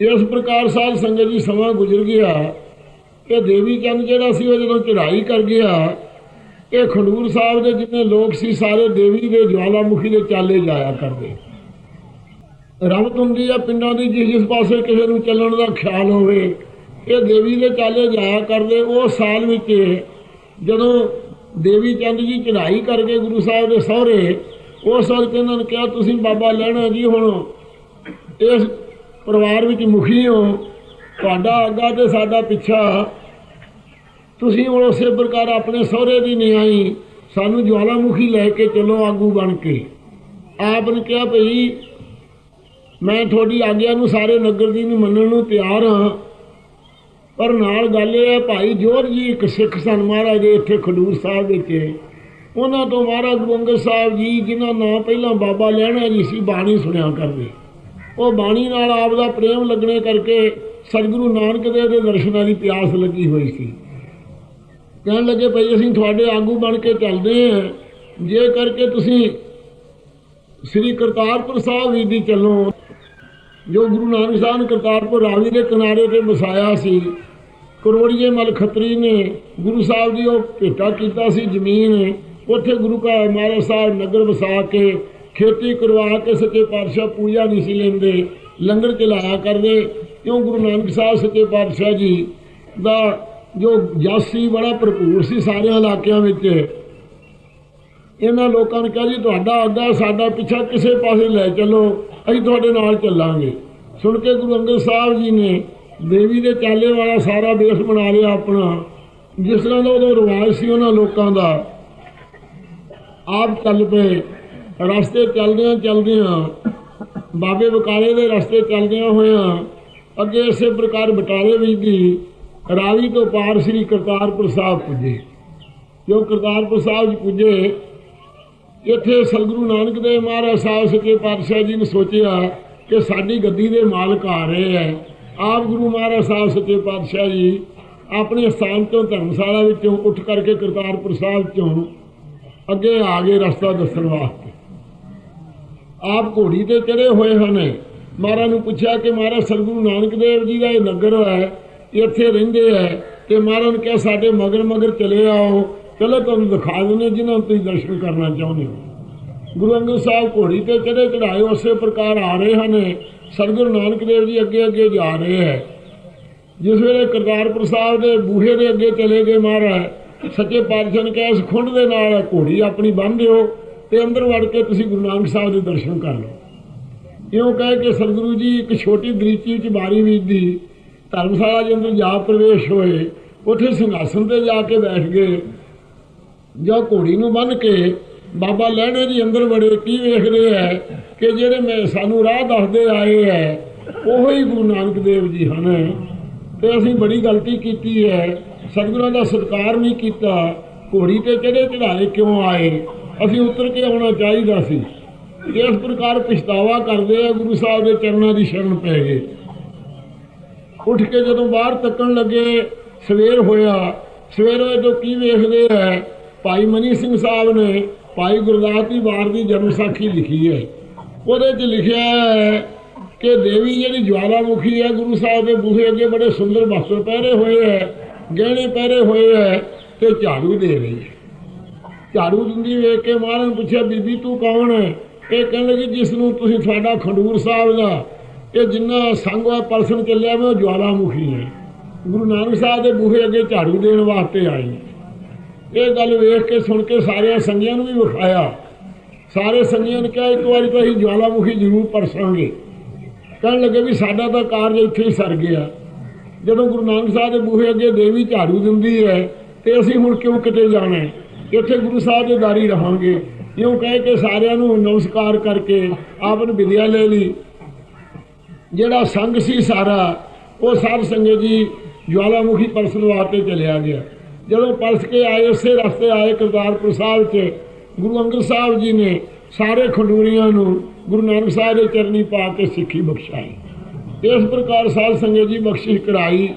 ਇਸ ਪ੍ਰਕਾਰ ਸਾਧ ਸੰਗਤ ਜੀ ਸਮਾਂ ਗੁਜ਼ਰ ਗਿਆ ਕਿ ਦੇਵੀ ਚੰਦ ਜਿਹੜਾ ਸੀ ਉਹ ਜਦੋਂ ਚੜ੍ਹਾਈ ਕਰ ਗਿਆ ਇਹ ਖਡੂਰ ਸਾਹਿਬ ਦੇ ਜਿੰਨੇ ਲੋਕ ਸੀ ਸਾਰੇ ਦੇਵੀ ਦੇ ਜਵਾਲਾਮੁਖੀ ਦੇ ਚਾਲੇ ਜਾਇਆ ਕਰਦੇ। ਰਮਤ ਹੁੰਦੀ ਆ ਪਿੰਡਾਂ ਦੀ ਜਿਸ ਜਿਸ ਪਾਸੇ ਕਿਸੇ ਨੂੰ ਚੱਲਣ ਦਾ ਖਿਆਲ ਹੋਵੇ, ਇਹ ਦੇਵੀ ਦੇ ਚਾਲੇ ਜਾਇਆ ਕਰਦੇ। ਉਹ ਸਾਲ ਵਿੱਚ ਜਦੋਂ ਦੇਵੀ ਚੰਦ ਜੀ ਚੜ੍ਹਾਈ ਕਰਕੇ ਗੁਰੂ ਸਾਹਿਬ ਦੇ ਸਹੁਰੇ ਉਸ ਵਕਤ ਇਹਨਾਂ ਨੇ, ਕਿਹਾ ਤੁਸੀਂ ਬਾਬਾ ਲੈਣਾ ਜੀ ਹੁਣ ਇਸ ਪਰਿਵਾਰ ਵਿੱਚ ਮੁਖੀ ਹੋ, ਤੁਹਾਡਾ ਅੱਗਾ ਤੇ ਸਾਡਾ ਪਿੱਛਾ। ਤੁਸੀਂ ਹੁਣ ਉਸੇ ਪ੍ਰਕਾਰ ਆਪਣੇ ਸਹੁਰੇ ਦੀ ਨਿਆਈ, ਸਾਨੂੰ ਜਵਾਲਾਮੁਖੀ ਲੈ ਕੇ ਚਲੋ ਆਗੂ ਬਣ ਕੇ। ਆਪ ਨੇ ਕਿਹਾ ਭਈ, ਮੈਂ ਤੁਹਾਡੀ ਆਗਿਆ ਨੂੰ ਸਾਰੇ ਨਗਰ ਦੀ ਨੂੰ ਮੰਨਣ ਨੂੰ ਤਿਆਰ ਹਾਂ। ਪਰ ਨਾਲ ਗੱਲ ਇਹ ਹੈ, ਭਾਈ ਜੋਰ ਜੀ ਇੱਕ ਸਿੱਖ ਸਨ ਮਹਾਰਾਜ ਦੇ ਇੱਥੇ ਖਡੂਰ ਸਾਹਿਬ ਵਿੱਚ। ਉਹਨਾਂ ਤੋਂ ਮਹਾਰਾਜ ਗੁਰੂ ਅੰਗਦ ਸਾਹਿਬ ਜੀ, ਜਿਨ੍ਹਾਂ ਨਾਂ ਪਹਿਲਾਂ ਬਾਬਾ ਲੈਣਾ ਜੀ ਸੀ, ਬਾਣੀ ਸੁਣਿਆ ਕਰਦੇ। ਉਹ ਬਾਣੀ ਨਾਲ ਆਪ ਦਾ ਪ੍ਰੇਮ ਲੱਗਣੇ ਕਰਕੇ ਸਤਿਗੁਰੂ ਨਾਨਕ ਦੇਵ ਦੇ ਦਰਸ਼ਨਾਂ ਦੀ ਪਿਆਸ ਲੱਗੀ ਹੋਈ ਸੀ। ਕਹਿਣ ਲੱਗੇ, ਭਈ ਅਸੀਂ ਤੁਹਾਡੇ ਆਗੂ ਬਣ ਕੇ ਚੱਲਦੇ ਹਾਂ। ਜੇ ਕਰਕੇ ਤੁਸੀਂ ਸ੍ਰੀ ਕਰਤਾਰਪੁਰ ਸਾਹਿਬ ਜੀ ਦੀ ਚੱਲੋ। ਜੋ ਗੁਰੂ ਨਾਨਕ ਸਾਹਿਬ ਨੇ ਕਰਤਾਰਪੁਰ ਰਾਵੀ ਦੇ ਕਿਨਾਰੇ ਤੇ ਵਸਾਇਆ ਸੀ, ਕਰੋੜੀਏ ਮਲ ਖੱਤਰੀ ਨੇ ਗੁਰੂ ਸਾਹਿਬ ਦੀ ਉਹ ਭੇਟਾ ਕੀਤਾ ਸੀ ਜ਼ਮੀਨ। ਉੱਥੇ ਗੁਰੂ ਘਰ ਮਹਾਰਾਜ ਸਾਹਿਬ ਨਗਰ ਵਸਾ ਕੇ ਖੇਤੀ ਕਰਵਾ ਕੇ ਸੱਚੇ ਪਾਤਸ਼ਾਹ ਪੂਜਾ ਨਹੀਂ ਸੀ ਲੈਂਦੇ, ਲੰਗਰ ਚਲਾਇਆ ਕਰਦੇ। ਕਿਉਂ ਗੁਰੂ ਨਾਨਕ ਸਾਹਿਬ ਸੱਚੇ ਪਾਤਸ਼ਾਹ ਜੀ ਦਾ ਜੋ ਜਸ ਸੀ ਬੜਾ ਭਰਪੂਰ ਸੀ ਸਾਰੇ ਇਲਾਕਿਆਂ ਵਿੱਚ। ਇਹਨਾਂ ਲੋਕਾਂ ਨੇ ਕਿਹਾ ਜੀ, ਤੁਹਾਡਾ ਅੱਗਾ ਸਾਡਾ ਪਿੱਛਾ ਕਿਸੇ ਪਾਸੇ ਲੈ ਚੱਲੋ, ਅਸੀਂ ਤੁਹਾਡੇ ਨਾਲ ਚੱਲਾਂਗੇ। ਸੁਣ ਕੇ ਗੁਰੂ ਅੰਗਦ ਸਾਹਿਬ ਜੀ ਨੇ ਦੇਵੀ ਦੇ ਚਾਲੇ ਵਾਲਾ ਸਾਰਾ ਦੇਸ਼ ਬਣਾ ਲਿਆ ਆਪਣਾ। ਜਿਸ ਤਰ੍ਹਾਂ ਦਾ ਉਦੋਂ ਰਿਵਾਜ ਸੀ ਉਹਨਾਂ ਲੋਕਾਂ ਦਾ, ਆਪ ਚੱਲ ਪਏ। ਰਸਤੇ ਚੱਲਦਿਆਂ ਚੱਲਦਿਆਂ, ਬਾਬੇ ਬਕਾਲੇ ਦੇ ਰਸਤੇ ਚੱਲਦਿਆਂ ਹੋਇਆਂ ਅੱਗੇ ਇਸੇ ਪ੍ਰਕਾਰ ਬਟਾਲੇ ਵਿੱਚ ਦੀ ਰਾਵੀ ਤੋਂ ਪਾਰ ਸ੍ਰੀ ਕਰਤਾਰਪੁਰ ਸਾਹਿਬ ਪੁੱਜੇ। ਜੋ ਕਰਤਾਰਪੁਰ ਸਾਹਿਬ ਜੀ ਪੁੱਜੇ? ਇੱਥੇ ਸਤਿਗੁਰੂ ਨਾਨਕ ਦੇਵ ਮਹਾਰਾਜ ਸਾਹਿਬ ਸੱਚੇ ਪਾਤਸ਼ਾਹ ਜੀ ਨੇ ਸੋਚਿਆ ਕਿ ਸਾਡੀ ਗੱਦੀ ਦੇ ਮਾਲਕ ਆ ਰਹੇ ਹੈ ਆਪ ਗੁਰੂ ਮਹਾਰਾਜ ਸਾਹਿਬ ਸੱਚੇ ਪਾਤਸ਼ਾਹ ਜੀ ਆਪਣੇ ਸਥਾਨ ਤੋਂ ਧਰਮਸ਼ਾਲਾ ਵਿੱਚੋਂ ਉੱਠ ਕਰਕੇ ਕਰਤਾਰਪੁਰ ਸਾਹਿਬ ਚੋਂ ਅੱਗੇ ਆ ਗਏ ਰਸਤਾ ਦੱਸਣ ਵਾਸਤੇ। ਆਪ ਘੋੜੀ ਤੇ ਚੜੇ ਹੋਏ ਹਨ। ਮਹਾਰਾਜ ਨੂੰ ਪੁੱਛਿਆ ਕਿ ਮਹਾਰਾਜ, ਸਤਿਗੁਰੂ ਨਾਨਕ ਦੇਵ ਜੀ ਦਾ ਇਹ ਨਗਰ ਹੈ ਇੱਥੇ ਰਹਿੰਦੇ ਹੈ। ਤੇ ਮਹਾਰਾਜ ਨੇ ਕਿਹਾ, ਸਾਡੇ ਮਗਰ ਮਗਰ ਚਲੇ ਆਓ। ਚਲੋ ਤੁਹਾਨੂੰ ਦਿਖਾ ਦਿੰਦੇ ਜਿਨ੍ਹਾਂ ਨੂੰ ਤੁਸੀਂ ਦਰਸ਼ਨ ਕਰਨਾ ਚਾਹੁੰਦੇ ਹੋ। ਗੁਰੂ ਅੰਗਦ ਸਾਹਿਬ ਘੋੜੀ ਤੇ ਚੜੇ ਚੜਾਏ ਉਸੇ ਪ੍ਰਕਾਰ ਆ ਰਹੇ ਹਨ। ਸਤਿਗੁਰੂ ਨਾਨਕ ਦੇਵ ਜੀ ਅੱਗੇ ਅੱਗੇ ਜਾ ਰਹੇ ਹੈ। ਜਿਸ ਵੇਲੇ ਕਰਤਾਰਪੁਰ ਸਾਹਿਬ ਦੇ ਬੂਹੇ ਦੇ ਅੱਗੇ ਚਲੇ ਗਏ ਮਹਾਰਾਜ, ਸੱਚੇ ਪਾਤਸ਼ਾਹ ਨੇ ਕਿਹਾ, ਇਸ ਖੁੰਡ ਦੇ ਨਾਲ ਘੋੜੀ ਆਪਣੀ ਬੰਨ੍ਹ ਦਿਓ। ਤੇ ਅੰਦਰ ਵੜ ਕੇ ਤੁਸੀਂ ਗੁਰੂ ਨਾਨਕ ਸਾਹਿਬ ਦੇ ਦਰਸ਼ਨ ਕਰ ਲਓ। ਇਉਂ ਕਹਿ ਕੇ ਸਤਿਗੁਰੂ ਜੀ ਇੱਕ ਛੋਟੀ ਦ੍ਰਿਸ਼ਟੀ ਵਿੱਚ ਬਾਰੀ ਵਿੱਚ ਧਰਮਸ਼ਾਲਾ ਦੇ ਅੰਦਰ ਜਾ ਪ੍ਰਵੇਸ਼ ਹੋਏ, ਉੱਥੇ ਸਿੰਘਾਸਨ ਤੇ ਜਾ ਕੇ ਬੈਠ ਗਏ। ਜਾਂ ਘੋੜੀ ਨੂੰ ਬੰਨ ਕੇ ਬਾਬਾ ਲਹਿਣੇ ਦੀ ਅੰਦਰ ਵੜੇ, ਕੀ ਵੇਖਦੇ ਹੈ ਕਿ ਜਿਹੜੇ ਮੈਂ ਸਾਨੂੰ ਰਾਹ ਦੱਸਦੇ ਆਏ ਹੈ ਉਹ ਹੀ ਗੁਰੂ ਨਾਨਕ ਦੇਵ ਜੀ ਹਨ। ਤੇ ਅਸੀਂ ਬੜੀ ਗਲਤੀ ਕੀਤੀ ਹੈ ਸਤਿਗੁਰਾਂ ਦਾ ਸਤਿਕਾਰ ਨਹੀਂ ਕੀਤਾ, ਘੋੜੀ ਤੇ ਚੜੇ ਚੜਾਏ ਕਿਉਂ ਆਏ? ਅਸੀਂ ਉਤਰ ਕੇ ਆਉਣਾ ਚਾਹੀਦਾ ਸੀ ਇਸ ਪ੍ਰਕਾਰ ਪਛਤਾਵਾ ਕਰਦੇ ਆ, ਗੁਰੂ ਸਾਹਿਬ ਦੇ ਚਰਨਾਂ ਦੀ ਸ਼ਰਨ ਪੈ ਗਏ। ਉੱਠ ਕੇ ਜਦੋਂ ਬਾਹਰ ਤੱਕਣ ਲੱਗੇ, ਸਵੇਰ ਹੋਇਆ, ਸਵੇਰ ਹੋਏ ਤੋਂ ਕੀ ਵੇਖਦੇ ਹੈ ਭਾਈ ਮਨੀ ਸਿੰਘ ਸਾਹਿਬ ਨੇ ਭਾਈ ਗੁਰਦਾਸ ਦੀ ਵਾਰ ਦੀ ਜਨਮ ਸਾਖੀ ਲਿਖੀ ਹੈ। ਉਹਦੇ 'ਚ ਲਿਖਿਆ ਹੈ ਕਿ ਦੇਵੀ ਜਿਹੜੀ ਜਵਾਲਾਮੁਖੀ ਹੈ, ਗੁਰੂ ਸਾਹਿਬ ਦੇ ਬੂਹੇ ਅੱਗੇ ਬੜੇ ਸੁੰਦਰ ਵਸਤਰ ਪਹਿਰੇ ਹੋਏ ਹੈ, ਗਹਿਣੇ ਪਹਿਰੇ ਹੋਏ ਹੈ ਤੇ ਝਾੜੂ ਦੇ ਰਹੀ ਹੈ। ਝਾੜੂ ਦਿੰਦੀ ਵੇਖ ਕੇ ਮਹਾਰਾਜ ਨੇ ਪੁੱਛਿਆ, ਬੀਬੀ, ਤੂੰ ਕੌਣ ਹੈ? ਇਹ ਕਹਿਣ ਲੱਗੀ, ਜਿਸ ਨੂੰ ਤੁਸੀਂ ਤੁਹਾਡਾ ਖਡੂਰ ਸਾਹਿਬ ਦਾ, ਇਹ ਜਿੰਨਾ ਸੰਗ ਹੋਇਆ ਪਰਸਨ ਚੱਲਿਆ ਮੈਂ ਉਹ ਜਵਾਲਾਮੁਖੀ ਹੈ ਗੁਰੂ ਨਾਨਕ ਸਾਹਿਬ ਦੇ ਬੂਹੇ ਅੱਗੇ ਝਾੜੂ ਦੇਣ ਵਾਸਤੇ ਆਈ ਇਹ ਗੱਲ ਵੇਖ ਕੇ ਸੁਣ ਕੇ ਸਾਰਿਆਂ ਸੰਗੀਆਂ ਨੂੰ ਵੀ ਵਿਖਾਇਆ। ਸਾਰੇ ਸੰਗੀਆਂ ਨੇ ਕਿਹਾ, ਇੱਕ ਵਾਰੀ ਤਾਂ ਅਸੀਂ ਜਵਾਲਾਮੁਖੀ ਜ਼ਰੂਰ ਪਰਸਾਂਗੇ। ਕਹਿਣ ਲੱਗੇ ਵੀ ਸਾਡਾ ਤਾਂ ਕਾਰਜ ਇੱਥੇ ਹੀ ਸਰ ਗਿਆ। ਜਦੋਂ ਗੁਰੂ ਨਾਨਕ ਸਾਹਿਬ ਦੇ ਬੂਹੇ ਅੱਗੇ ਦੇਵੀ ਝਾੜੂ ਦਿੰਦੀ ਹੈ, ਤੇ ਅਸੀਂ ਹੁਣ ਕਿਉਂ ਕਿਤੇ ਜਾਣਾ ਇੱਥੇ ਗੁਰੂ ਸਾਹਿਬ ਦੇ ਦਾਰੀ ਰਹਾਂਗੇ। ਇਉਂ ਕਹਿ ਕੇ ਸਾਰਿਆਂ ਨੂੰ ਨਮਸਕਾਰ ਕਰਕੇ ਆਪ ਵਿਦਿਆ ਲੈ ਲਈ। ਜਿਹੜਾ ਸੰਗ ਸੀ ਸਾਰਾ, ਉਹ ਸਾਧ ਸੰਗਤ ਜੀ ਜਵਾਲਾਮੁਖੀ ਪਰਸਨ ਤੇ ਚਲਿਆ ਗਿਆ। ਜਦੋਂ ਪਰਸ ਕੇ ਆਏ, ਉਸੇ ਰਸਤੇ ਆਏ ਕਰਤਾਰਪੁਰ ਸਾਹਿਬ 'ਚ, ਗੁਰੂ ਅੰਗਦ ਸਾਹਿਬ ਜੀ ਨੇ ਸਾਰੇ ਖੰਡੂਰੀਆਂ ਨੂੰ ਗੁਰੂ ਨਾਨਕ ਸਾਹਿਬ ਦੇ ਚਰਨੀ ਪਾ ਕੇ ਸਿੱਖੀ ਬਖਸ਼ਾਈ। ਇਸ ਪ੍ਰਕਾਰ ਸਾਧ ਸੰਗਤ ਜੀ ਬਖਸ਼ਿਸ਼ ਕਰਾਈ।